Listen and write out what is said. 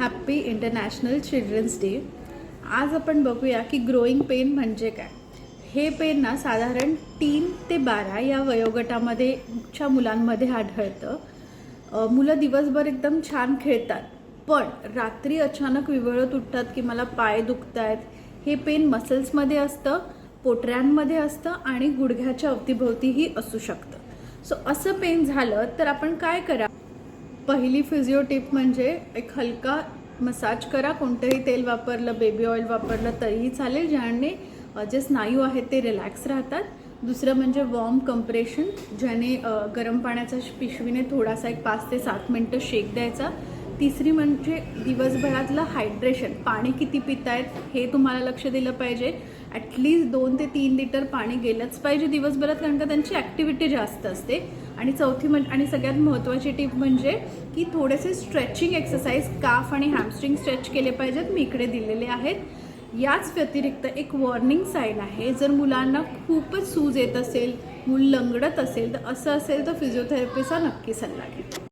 Happy international children's day आज आपण बघूया की ग्रोईंग पेन म्हणजे काय? हे पेन ना साधारण तीन ते बारा या वयोगटामध्ये च्या मुलांमध्ये आढळतं. मुलं दिवसभर एकदम छान खेळतात पण रात्री अचानक विवळत उठतात की मला पाय दुखत आहेत हे पेन मसल्समध्ये असतं पोटऱ्यांमध्ये असतं आणि गुडघ्याच्या अवतीभोवतीही असू शकतं. सो असं पेन झालं तर आपण काय करा पहिली फिजिओ टिप म्हणजे एक हलका मसाज करा. कोणतंही तेल वापरलं बेबी ऑइल वापरलं तरीही चालेल. ज्याने जे स्नायू आहेत ते रिलॅक्स राहतात. दुसरं म्हणजे वॉर्म कंप्रेशन ज्याने गरम पाण्याच्या पिशवीने थोडासा एक पाच ते सात मिनटं शेक द्यायचा. तिसरी म्हणजे दिवसभरातलं हायड्रेशन पाणी किती पितायत हे तुम्हाला लक्ष दिलं पाहिजे. ॲटलीस्ट दोन ते तीन लिटर पाणी गेलंच पाहिजे दिवसभरात कारण का त्यांची ॲक्टिव्हिटी जास्त असते. आणि चौथी म्हण आणि सगळ्यात महत्त्वाची टीप म्हणजे की थोडेसे स्ट्रेचिंग एक्सरसाइज काफ आणि हॅमस्ट्रिंग स्ट्रेच केले पाहिजेत. मी इकडे दिलेले आहेत. याच व्यतिरिक्त एक वॉर्निंग साईन आहे. जर मुलांना खूपच सूज येत असेल मूल लंगडत असेल तर असं असेल तर फिजिओथेरपीचा नक्की सल्ला घ्या.